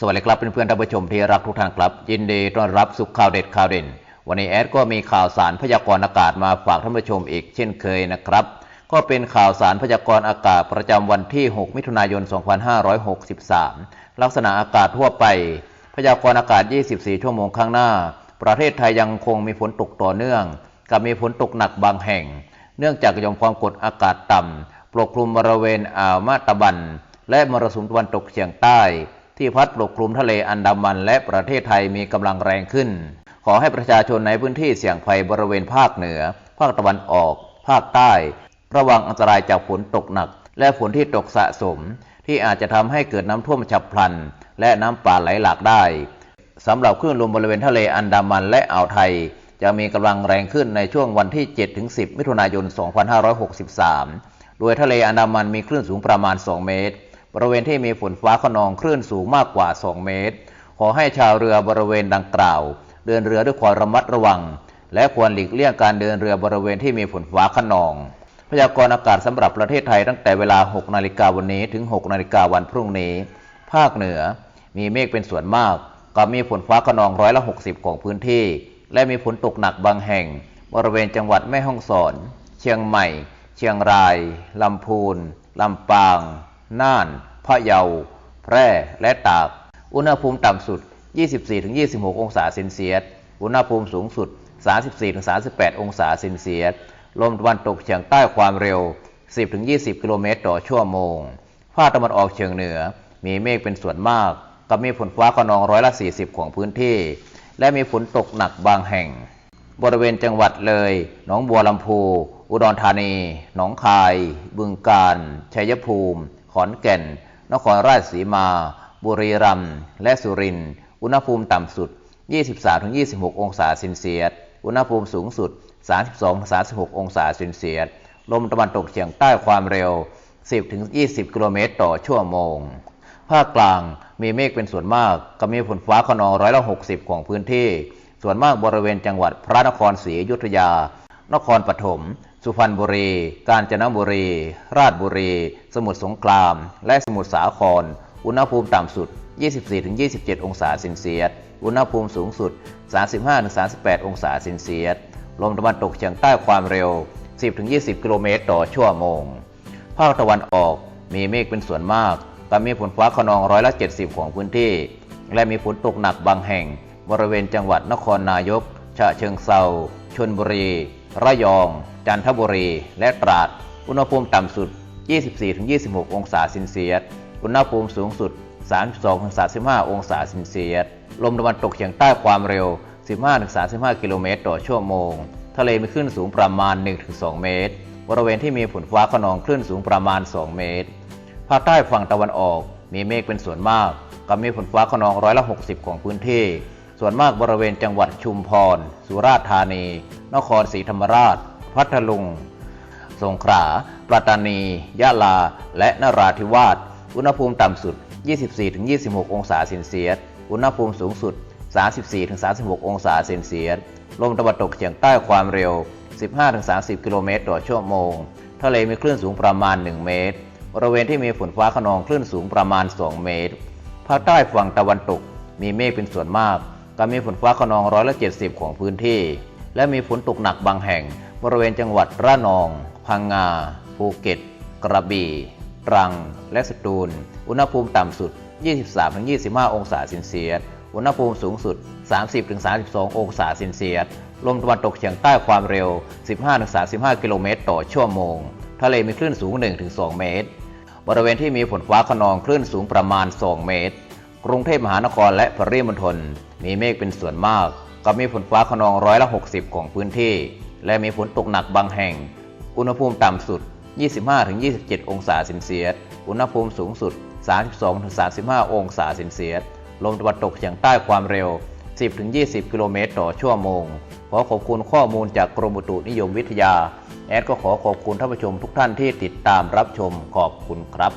สวัสดีครับเพื่อนๆท่านผู้ชมที่รักทุกท่านครับ ยินดีต้อนรับสุขข่าวเด็ดข่าวเด่น วันนี้แอดก็มีข่าวสารพยากรณ์อากาศมาฝากท่านผู้ชมอีกเช่นเคยนะครับ ก็เป็นข่าวสารพยากรณ์อากาศประจำวันที่ 6 มิถุนายน 2563 ลักษณะอากาศทั่วไป พยากรณ์อากาศ 24 ชั่วโมงข้างหน้า ประเทศไทยยังคงมีฝนตกต่อเนื่อง กับมีฝนตกหนักบางแห่ง เนื่องจากยอมความกดอากาศต่ำปกคลุมบริเวณอ่าวมาตะบัน และมรสุมตะวันตกเฉียงใต้ ที่พัดปกคลุมทะเลอันดามันและประเทศไทยมีกำลังแรงขึ้น ขอให้ประชาชนในพื้นที่เสี่ยงภัยบริเวณภาคเหนือ ภาคตะวันออก ภาคใต้ ระวังอันตรายจากฝนตกหนัก และฝนที่ตกสะสม ที่อาจจะทำให้เกิดน้ำท่วมฉับพลัน และน้ำป่าไหลหลากได้สำหรับคลื่นลมบริเวณทะเลอันดามันและอ่าวไทย จะมีกำลังแรงขึ้นในช่วงวันที่ 7-10 มิถุนายน 2563 โดยทะเลอันดามันมีคลื่นสูงประมาณ 2 เมตร บริเวณที่มีฝนฟ้าขนองคลื่นสูงมากกว่า 2 เมตร ขอให้ชาวเรือบริเวณดังกล่าว เดินเรือด้วยความระมัดระวัง และควรหลีกเลี่ยงการเดินเรือบริเวณที่มีฝนฟ้าขนอง พยากรณ์อากาศสำหรับประเทศไทยตั้งแต่เวลา 6 นาฬิกาวันนี้ถึง 6 นาฬิกาวันพรุ่งนี้ ภาคเหนือ มีเมฆเป็นส่วนมากกับมีฝนฟ้าขนองร้อยละ 60 ของพื้นที่ และมีฝนตกหนักบางแห่ง บริเวณจังหวัดแม่ฮ่องสอน เชียงใหม่ เชียงราย ลำพูน ลำปาง น่าน พะเยา แพร่ และตาก อุณหภูมิต่ำสุด 24-26 องศาเซนเซียส อุณหภูมิสูงสุด 34-38 องศาเซนเซียส ลมตะวันตกเฉียงใต้ความเร็ว 10-20 กิโลเมตรต่อชั่วโมง ภาคตะวันออกเฉียงเหนือ มีเมฆเป็นส่วนมาก กับมีฝนฟ้าขนองร้อยละ 40 ของพื้นที่ และมีฝนตกหนักบางแห่ง บริเวณจังหวัดเลย หนองบัวลำพู อุดรธานี หนองคาย บึงกาฬ ชัยภูมิ ขอนแก่น นครราชสีมา บุรีรัมย์ และสุรินทร์ อุณหภูมิต่ำสุด 23-26 องศาเซนเซียส อุณหภูมิสูงสุด 32-36 องศาเซนเซียส ลมตะวันตกเฉียงใต้ความเร็ว 10-20 กิโลเมตรต่อชั่วโมง ภาคกลางมีเมฆเป็นส่วนมากกับมีฝนฟ้าขนองร้อยละ60ของพื้นที่ ส่วนมากบริเวณจังหวัดพระนครศรีอยุธยา นครปฐม สุพรรณบุรี กาญจนบุรี ราชบุรี สมุทรสงคราม และสมุทรสาคร อุณหภูมิต่ำสุด 24-27 องศาเซนเซียส อุณหภูมิสูงสุด 35-38 องศาเซนเซียส ลมตะวันตกเฉียงใต้ความเร็ว 10-20 กิโลเมตรต่อชั่วโมง ภาคตะวันออกมีเมฆเป็นส่วนมาก กับมีฝนฟ้าขนองร้อยละ 70 ของพื้นที่ และมีฝนตกหนักบางแห่ง บริเวณจังหวัดนครนายก ฉะเชิงเซาชลบุรี ระยอง จันทบุรี และตราด อุณหภูมิต่ำสุด 24-26 องศาเซนเซียส อุณหภูมิสูงสุด 32-35 องศาเซนเซียส ลมตะวันตกเฉียงใต้ความเร็ว 15-35 กิโลเมตรต่อชั่วโมง ทะเลมีคลื่นสูงประมาณ 1-2 เมตร บริเวณที่มีฝนฟ้าขนองคลื่นสูงประมาณ 2 เมตร ภาคใต้ฝั่งตะวันออก มีเมฆเป็นส่วนมากกับมีฝนฟ้าขนองร้อยละ60 ของพื้นที่ ส่วนมากบริเวณจังหวัดชุมพร สุราษฎร์ธานี นครศรีธรรมราช พัทลุง สงขลาปัตตานี ยะลา และนราธิวาส อุณหภูมิต่ำสุด 24-26 องศาเซนเซียส อุณหภูมิสูงสุด 34-36 องศาเซนเซียส ลมตะวันตกเฉียงใต้ความเร็ว 15-30 กิโลเมตรต่อชั่วโมง ทะเลมีคลื่นสูงประมาณ 1 เมตร บริเวณที่มีฝนฟ้าขนองคลื่นสูงประมาณ 2 เมตร ภาคใต้ฝั่งตะวันตก มีเมฆเป็นส่วนมากกับมีฝนฟ้าขนองร้อยละ70 ของพื้นที่ และมีฝนตกหนักบางแห่ง บริเวณจังหวัดระนอง พังงา ภูเก็ต กระบี่ ตรัง และสตูล อุณหภูมิต่ำสุด 23-25 องศาเซนเซียส อุณหภูมิสูงสุด 30-32 องศาเซนเซียส ลมตะวันตกเฉียงใต้ความเร็ว 15-35 กิโลเมตรต่อชั่วโมง ทะเลมีคลื่นสูง 1-2 เมตร บริเวณที่มีฝนฟ้าขนองคลื่นสูงประมาณ 2 เมตร กรุงเทพมหานครและปริมณฑลมีเมฆเป็นส่วนมาก กับมีฝนฟ้าขนองร้อยละ 60 ของพื้นที่ และมีฝนตกหนักบางแห่ง อุณหภูมิต่ำสุด 25-27 องศาเซนเซียส อุณหภูมิสูงสุด 32-35 องศาเซนเซียส ลมตะวันตกเฉียงใต้ความเร็ว 10-20 กิโลเมตรต่อชั่วโมง ขอขอบคุณข้อมูลจากกรมอุตุนิยมวิทยา แอดก็ขอขอบคุณท่านผู้ชมทุกท่านที่ติดตามรับชมขอบคุณครับ